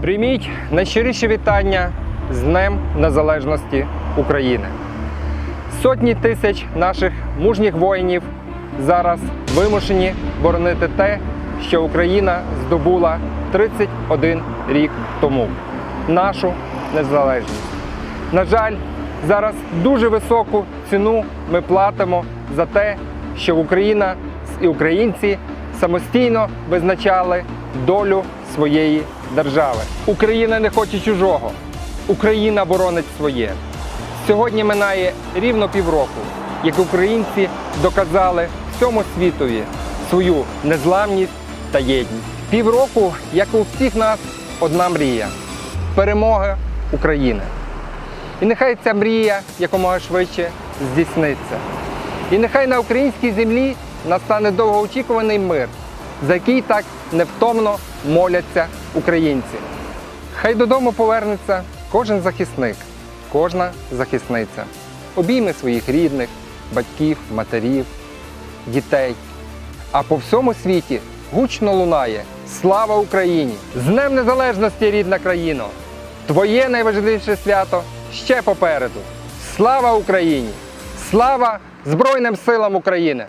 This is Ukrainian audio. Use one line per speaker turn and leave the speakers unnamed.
Прийміть найщиріші вітання з Днем Незалежності України. Сотні тисяч наших мужніх воїнів зараз вимушені боронити те, що Україна здобула 31 рік тому нашу незалежність. На жаль, зараз дуже високу ціну ми платимо за те, що Україна і українці самостійно визначали долю своєї держави. Україна не хоче чужого. Україна боронить своє. Сьогодні минає рівно півроку, як українці доказали всьому світові свою незламність та єдність. Півроку, як у всіх нас, одна мрія перемога України. І нехай ця мрія якомога швидше здійсниться. І нехай на українській землі настане довгоочікуваний мир, за який так невтомно моляться українці. Хай додому повернеться кожен захисник, кожна захисниця. Обійми своїх рідних, батьків, матерів, дітей. А по всьому світі гучно лунає Слава Україні! З Днем Незалежності, рідна країно! Твоє найважливіше свято ще попереду. Слава Україні! Слава Збройним силам України!